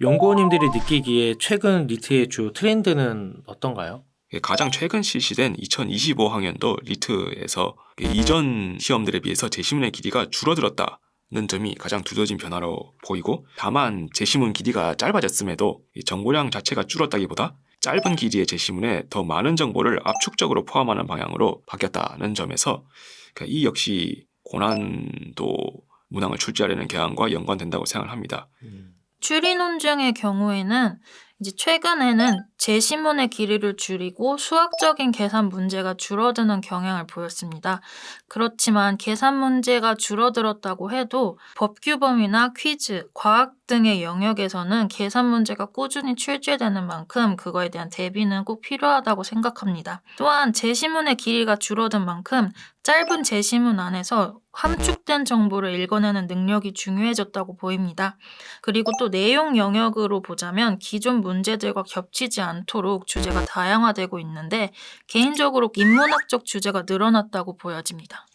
연구원님들이 느끼기에 최근 리트의 주 트렌드는 어떤가요? 예, 가장 최근 실시된 2025학년도 리트에서 이전 시험들에 비해서 제시문의 길이가 줄어들었다 는 점이 가장 두드러진 변화로 보이고 다만 제시문 길이가 짧아졌음에도 이 정보량 자체가 줄었다기보다 짧은 길이의 제시문에 더 많은 정보를 압축적으로 포함하는 방향으로 바뀌었다는 점에서 그러니까 이 역시 고난도 문항을 출제하려는 경향과 연관된다고 생각을 합니다. 추리 논증의 경우에는 이제 최근에는 제시문의 길이를 줄이고 수학적인 계산 문제가 줄어드는 경향을 보였습니다. 그렇지만 계산 문제가 줄어들었다고 해도 법규범이나 퀴즈, 과학 등의 영역에서는 계산 문제가 꾸준히 출제되는 만큼 그거에 대한 대비는 꼭 필요하다고 생각합니다. 또한 제시문의 길이가 줄어든 만큼 짧은 제시문 안에서 함축된 정보를 읽어내는 능력이 중요해졌다고 보입니다. 그리고 또 내용 영역으로 보자면 기존 문제들과 겹치지 않도록 주제가 다양화되고 있는데 개인적으로 인문학적 주제가 늘어났다고 보여집니다.